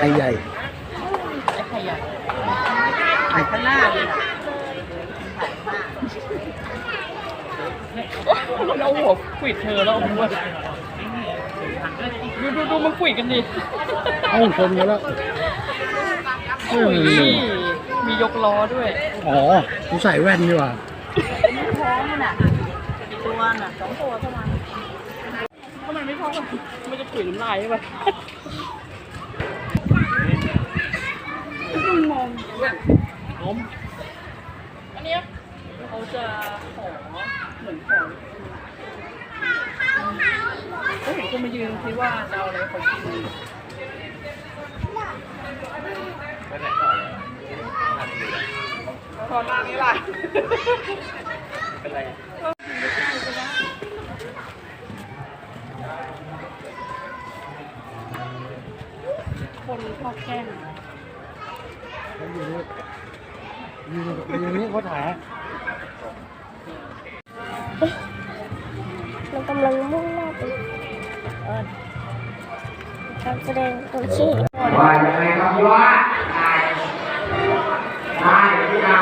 ไก่ใหญ่ไอ้ไข่ใหญ่ไข่ข้างหน้าเลยอะมันเอาหัวขวิดเธอแล้วเอาหัวดูดูดูมันขวิดกันดิเอ้าชนกันแล้วเอโอ้อยมียกล้อด้วย อ๋อกูใส่แว่นดีกว่าท้องมันอะกี่ตัวน่ะสองตัวเท่านั้นทำไมไม่ท้องมันจะถุยน้ำลายใช่ปะ มองล้มอันเนี้ยเขาจะขอเหมือนขอเขาเห็นคนมายืนคิดว่าจะเอาอะไรขอกินตอนนี้ล่ะคนชอบแกล้ง อยู่ นี่อยู่นี่เขาถ่ายมันกำลังมุ่งหน้าไปเอ่อการแสดงตัวชี้ว่ายังไงครับพี่ว่าได้ได้พี่ดำ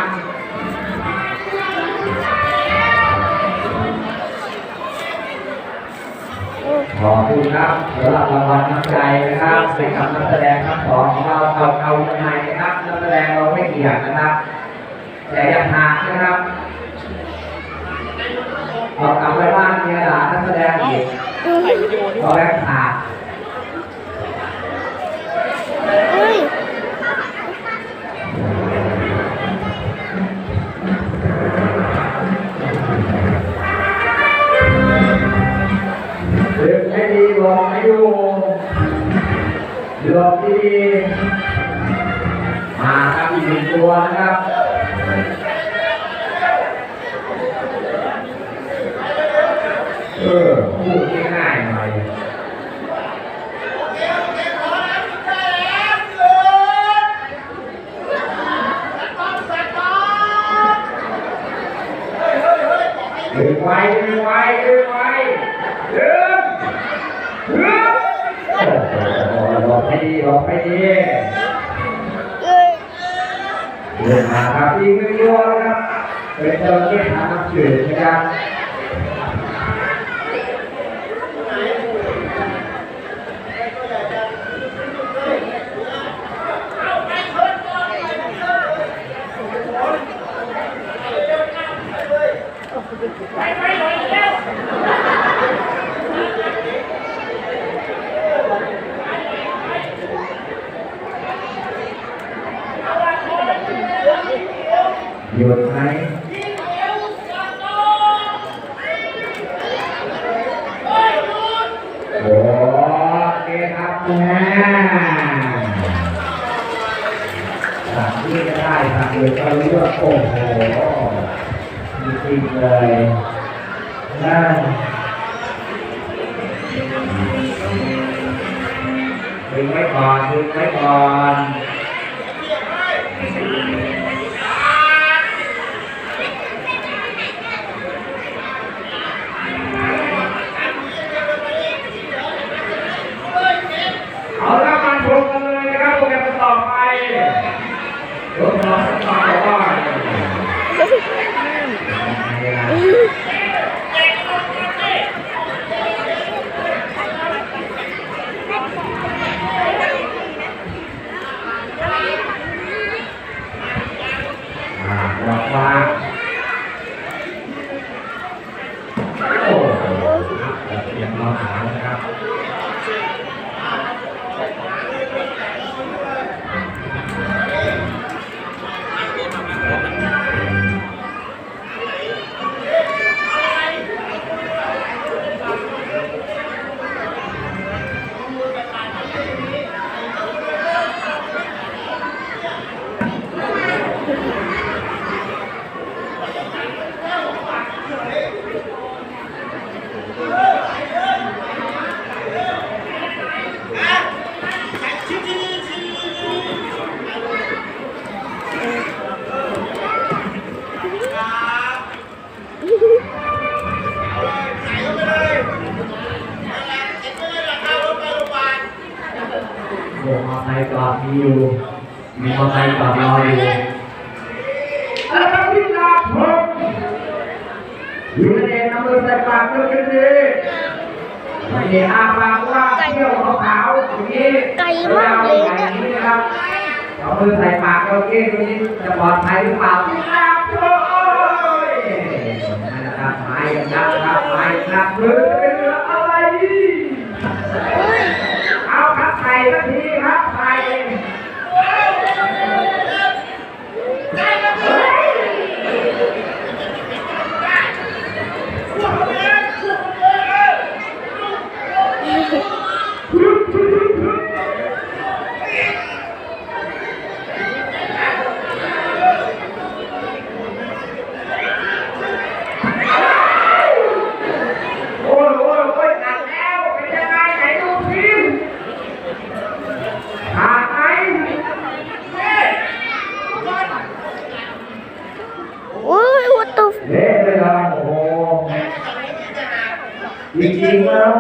ขอบคุณครับสำหรับรางวัลน้ำใจนะครับให้กับนักแสดงทั้งสองของเราเอาเอายังไงนะครับนักแสดงเราไม่เกี่ยงนะครับ แต่อยังหานะครับเอากลับไปบ้านเนี่ยด่านักแสดงอีกถ่ายวิดีโอด้วยเอาแบงค์ขาดเฮ้ยดึงให้ดีหลอกให้ดูหลอกดีๆมาครับอีกหนึ่งตัวนะครับ เออพูดง่ายๆหน่อยดึงไว้ดึงไว้ดึงไว้ดึงดึงโอ้โหลอกให้ดีหลอกให้ดีเดินมาครับอีกหนึ่งตัวนะครับเป็นเจ้าหน้าที่ทางน้ำจืดนะครับ เคครับนะสั่งที่ก็ได้สั่งเลยก็รู้ว่าโอ้โหจริงเลยนั่นดึงไว้ก่อนดึงไว้ก่อน มีอยู่ มีมอไซค์จอดรออยู่แล้วก็พิลาพงอยู่ในน้ำมือใส่ปากด้วยกันดีไม่ได้อาปากว่าเที่ยวขาวๆอย่างนี้ไกลมากเลยเนี่ยนะครับเอามือใส่ปากโอเคตรงนี้จะปลอดภัยหรือเปล่าพิลาพงนะครับไม้นะครับไม้นะครับมือเป็นเรื่ออะไร เอาครับไข่สักทีครับไข่โอ้ยโอ้ยโอ้ยหนักแล้วเป็นยังไงไหนดูสิขาดไหม โอ้ยวัตถุ เละเลยครับโอ้โหจริงๆแล้ว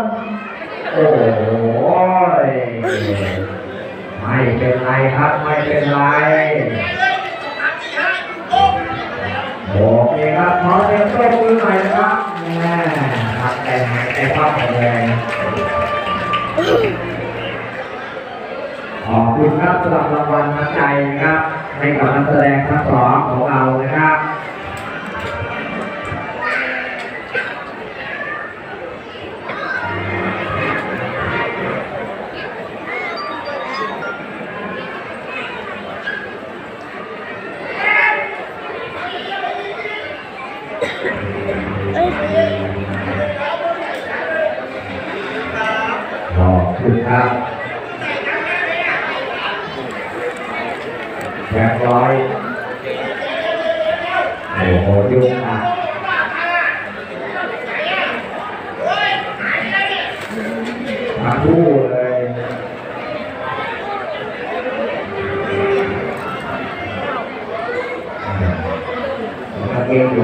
โอ้โหไม่เป็นไรครับไม่เป็นไรโอเคครับขอเสียงปรบมือหน่อยนะครับแม่ครับ ใจหายใจคว่ำเลยขอบคุณครับสำหรับรางวัลน้ำใจนะครับให้กับนักแสดงทั้งสองของเรานะครับ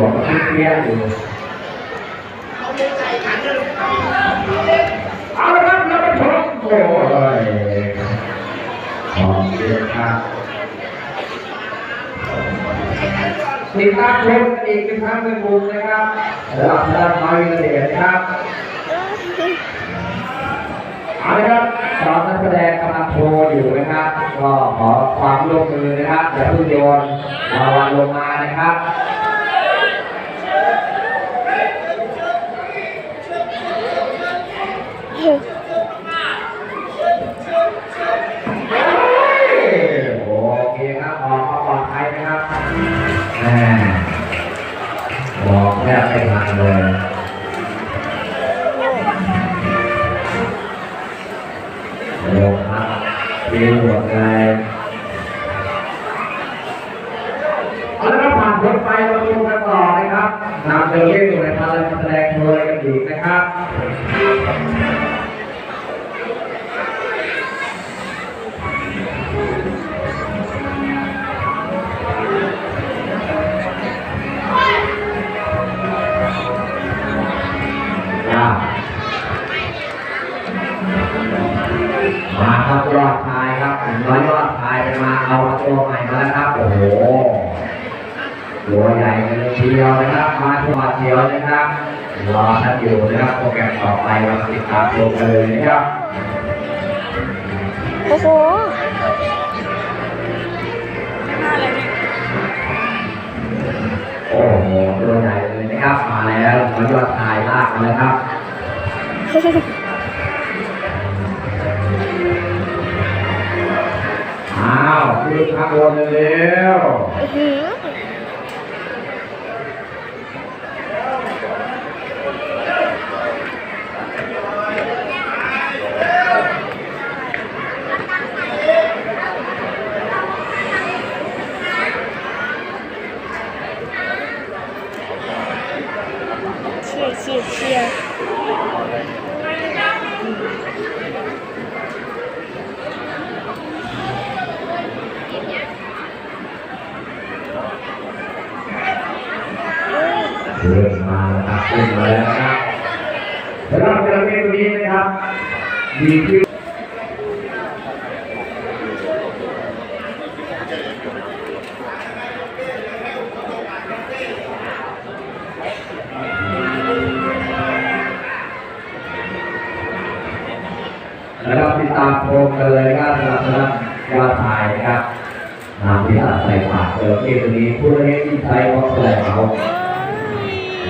างเกงหลวก็เปี้ยอยู่เอาละครับเราไปชมโอ้ยขอบคุณครับติดตามชมกันอีกเป็นครั้งหนึ่งมุมนะครับสำหรับท่านน้อยวิเศษนะครับเอาละครับตอนนักแสดงกำลังโชว์อยู่นะครับ ก็ขอความร่วมมือนะครับอย่าเพิ่งโยนรางวัลลงมานะครับ โอเคครับออกมาปลอดภัยนะครับแหมบอกแทบไม่ทันเลย กันเลยทีเดียวนะครับ มาตัวเดียวนะครับรอท่านอยู่นะครับโปรแกรมต่อไปเราติดตามชมกันเลยนะครับโอ้โหโอ้โหตัวใหญ่เลยนะครับมาแล้วมายอดชายลากมาแล้วครับอ้าวขึ้นข้างบนเร็ว ร์เชียร์เชียร์ เริ่มมาแล้วครับขึ้นมาแล้วครับสำหรับจระเข้ตัวนี้ นะครับติดตามกันเลยครับสำหรับสำหรับยอดชายนะครับนามที่ใส่ปากเจอที่ตัวนี้ผู้เล่นที่ใช้ก็แสดงเขา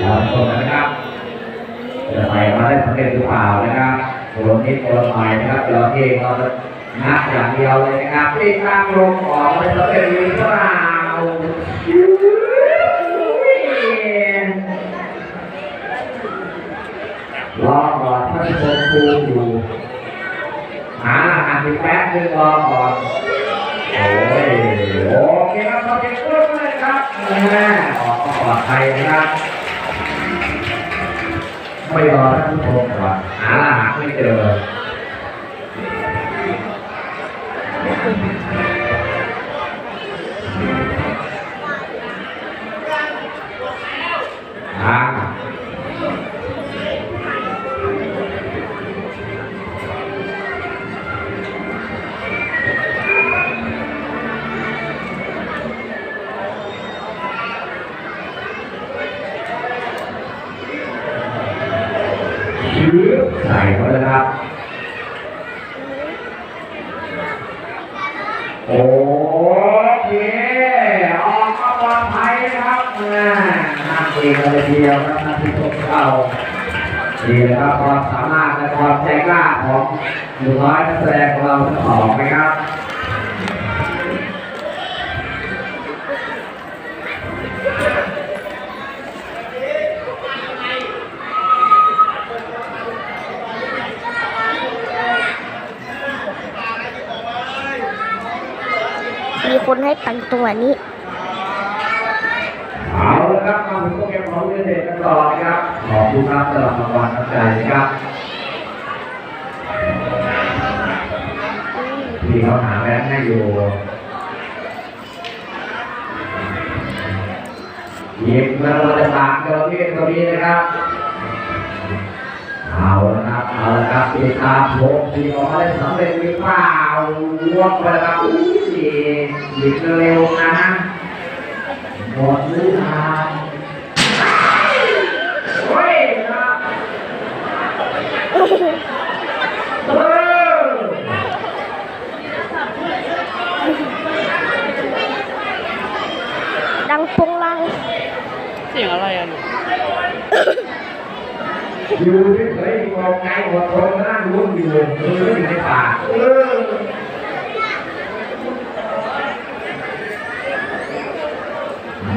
แล้วชมนะครับจะใส่มาได้สำเร็จหรือเปล่านะครับตัวนี้ตัวใหม่นะครับจอที่เรานักอย่างเดียวเลยนะครับที่ตั้งลงออกมาสำเร็จหรือเปล่ารอก่อนท่านชมครูอยู่ หาอาหารอีกแป๊บนึงรอก่อนโอ้ยโอเคครับขอบคุณเลยครับแม่ออกมาปลอดภัยนะครับไม่รอท่านผู้ชมก่อนหาหารไม่เจออ่า ตัวนี้เอาละครับมาถึงโปรแกรมของเด็กๆกันต่อนะครับขอบคุณครับสำหรับรางวัลน้ำใจนะครับที่เขาหาแบงค์ให้อยู่หยิบเงินมาจากเจ้าที่ตัวนี้นะครับเอาละครับเอาละครับติดตามชมที่ออกมาได้สำเร็จหรือเปล่าลวกไปแล้วครับ อุ้ยหยิบเร็วๆนะหมดหรือยังเฮ้ยนะเออดังปงลังเสียงอะไรอะลูกอยู่เฉยๆมองไกลหัวคนนั่งรู้อยู่มืออยู่ในปากเออ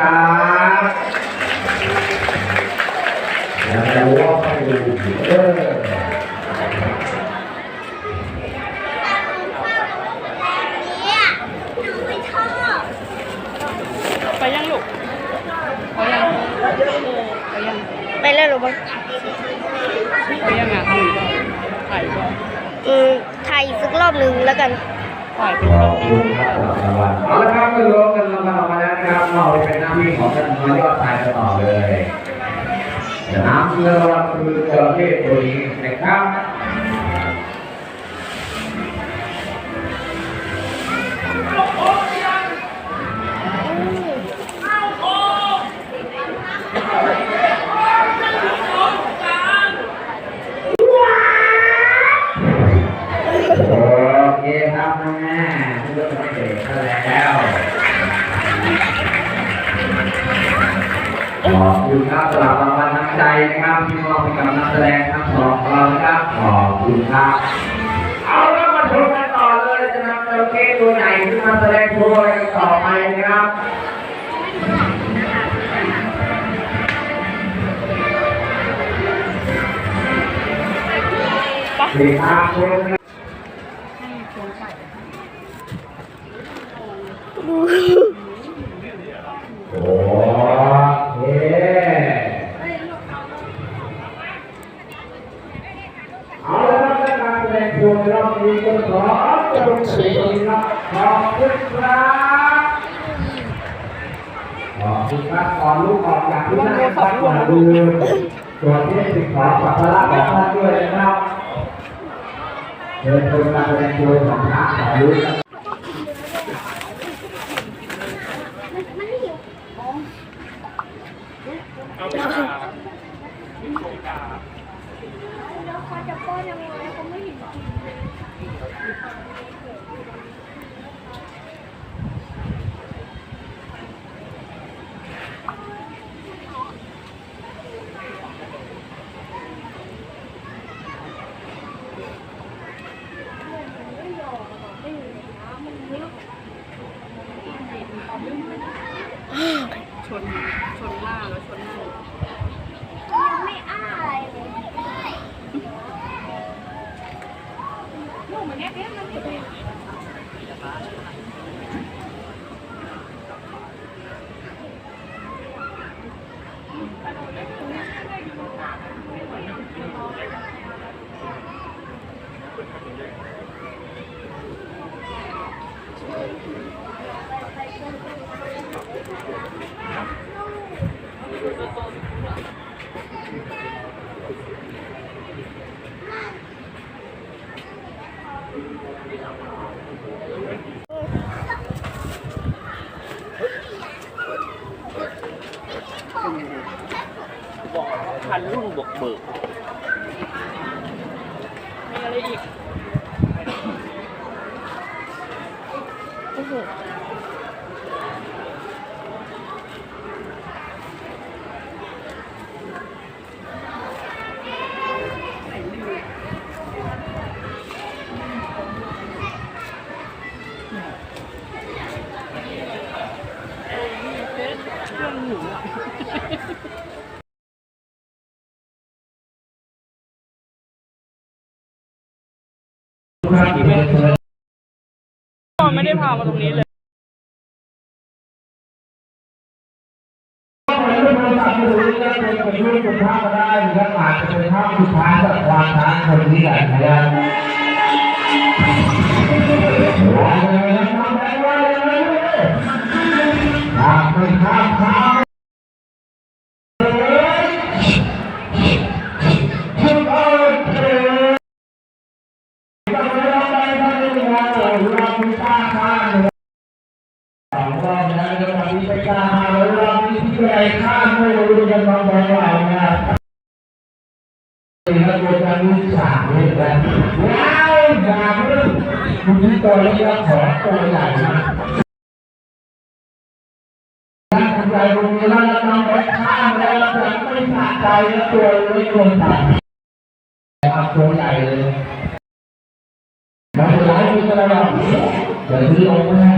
ครับอย่าไปวกไปดูเออไปยังลูกไปยังไปยังไปแล้วหรือมั้งไปยังอะเอาอีกเปล่าถ่ายอีกเปล่าอืมถ่ายอีกสักรอบหนึ่งแล้วกันถ่ายเป็นรอบบคุนึณงครับสำหรับรางวัลเอาละครับก็รวมกันรางวัลออกมาแล้ว นะครับเราเป็นหน้าที่ของท่านนายอดชายต่อเลยจะนำเงินวัลคือจระเข้ตัวนี้นะครับโอเคครับ คุณครับสำหรับรางวัลน้ำใจนะครับที่มอบให้กับนักแสดงทั้งสองเรานะครับขอบคุณครับ เอาละมาชมกันต่อเลยจะนำจระเข้ตัวใหญ่ขึ้นมาแสดงโชว์อะไรต่อไปนะครับติดตามชมนะ โอเค ตัวเรามีคนขอจะลงเสียงครับขอบ คุณครับขอบคุณครับก่อลูกออกจากที่นั่งครับอย่าลืมตัวที่ติดขอสัมภาระของท่านด้วยนะครับเดินชมการแสดงโดยของพระสารุครับแล้วเขาจะป้อนยังไงเขาไม่เห็นกิน ชนชนหน้าแล้วชนหน้ายังไม่อ้าอะไรเลยบอก พันรุ่งบกเบิก มีอะไรอีกเค พ่อไม่ได้พามาตรงนี้เลยครับเป็นรูปสุภาพได้นะครับอาจจะเป็นภาพสุดท้ายจากความช้างคนนี้แหละนะครับ ใหญ่นะถ้าคุณยายตรงนี้แล้วน้องไปข้ามแล้วแต่ไม่สะใจแล้วตัวเล็กลงไปเอาตัวใหญ่เลยไม่เป็นไรไม่เป็นไรหรอกเดี๋ยวซื้อลงมาให้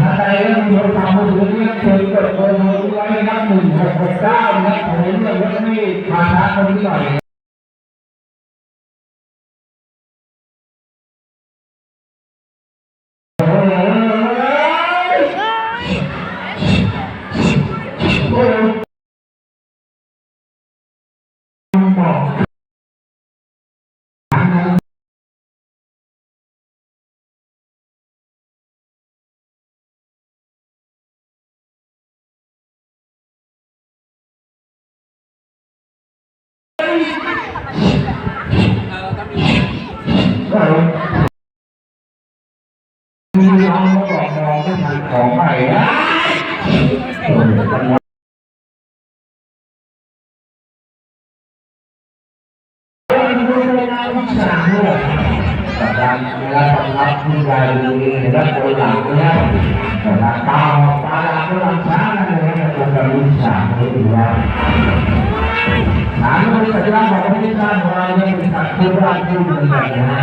ถ้าใครเริ่มโทรศัพท์มือถือเนี่ยเคยกดเบอร์โทรไว้นะครับหนึ่งหกหกเก้านะผมจะยกให้มาทักคนนี้หน่อย มีน้องมาบอกน้องไม่ทันของใหม่นะโอ้โหจังหวะเป็นผู้ในนามวิชาเนี่ยกับการเวลาสำรับผู้ใดดูเห็นแล้วตัวหลังเนี่ยแต่ละตาตาหลังก็หลังช้านั่นเองนะตัวการวิชาเนี่ยถือว่าฐานบริษัทที่เราบอกว่าที่ท่านของเราเนี่ยเป็นสัตว์ที่ร่างที่มันใหญ่นะ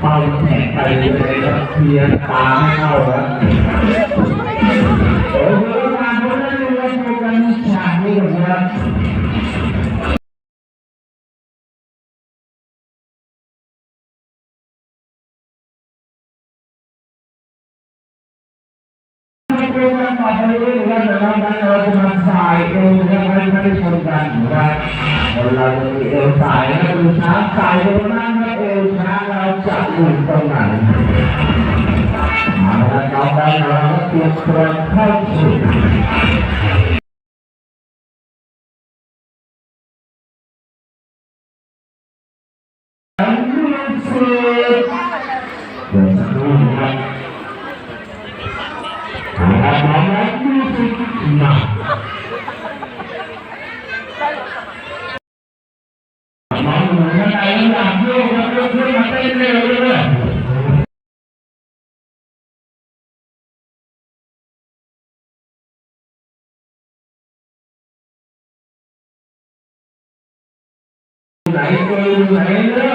เป่าแขกไปเลยนะเคลียร์ตาไม่เข้าแล้วโอ้โหงานพวกนั้นเลยตัวการวิชาเนี่ยนะไม่เป็นการต่อไปเรื่อยๆนะครับเราจะมาสาย เองนะครับไม่ได้ชนกันนะครับเราเราจะมีเอวสายนะดูช้างสายตรงนั้นนะเอวช้างเราจะอยู่ตรงไหนมาแล้วน้องได้เราเตรียมตัวเข้าสู่อันนี้คือเดินสักครู่นะครับนะครับน้องนักมิวสิกมา ไห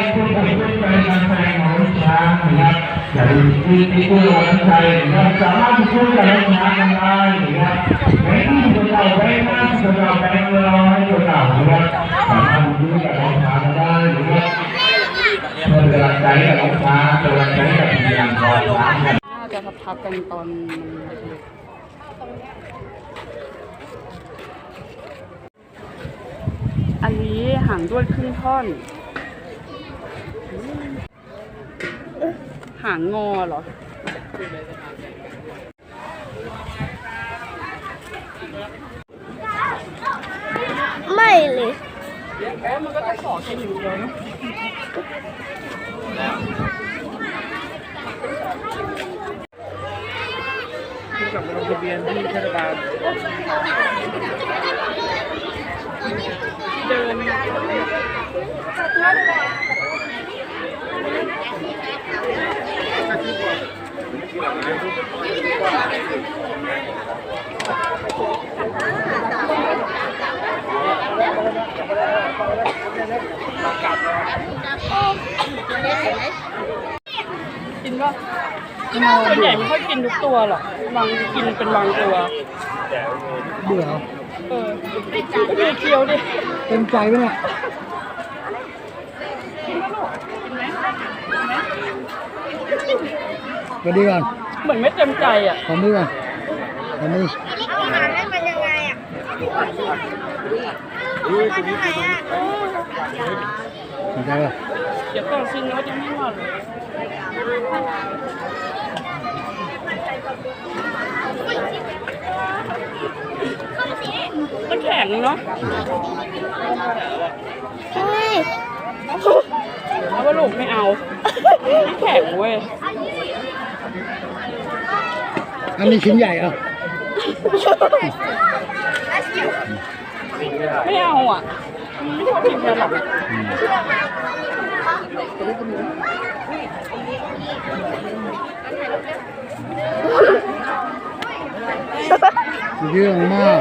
ท่านใดนะครับผู้ปกครองการแสดงของช้างนะครับอย่าลืมที่ที่ผู้วันใจนะครับสามารถพูดกับน้องช้างกันได้นะครับแม้ที่จะเราไปมากจะเราไปเร้อยจะเรานะครับสามารถพูดกับน้องช้างกันได้นะครับเพื่อกำลังใจกับน้องช้างกำลังใจกับทีมงานของช้างน่าจะทับทับๆกันตอนอันนี้หางด้วนครึ่งท่อนอืม หางงอเหรอ ไม่เลยแอ้มันก็จะขอแค่นิ้วเดียวเนอะที่กับลงทะเบียนที่เทศบาลเดิน กินป่ะส่วนใหญ่ไม่ค่อยกินทุกตัวหรอกบางกินเป็นบางตัวเบื่อเออก็คือเคี้ยวดิ เต็มใจไหมเนี่ย วัสดีก่อนเหมือนไม่เต็มใจอะขอมือก่อนขอมือเอาหางให้มันยังไงอะมันยังไงอะสนใจป่ะเดี๋ยวก่อนซินเขาจะไม่หวานเลยมันแข็งเนาะเฮ้ยเอาว่าลูกไม่เอามันแข็งเว้ย อันนี้ชิ้นใหญ่เหรอะไม่เอาอะไม่ชอบกินแครอทเยอะมาก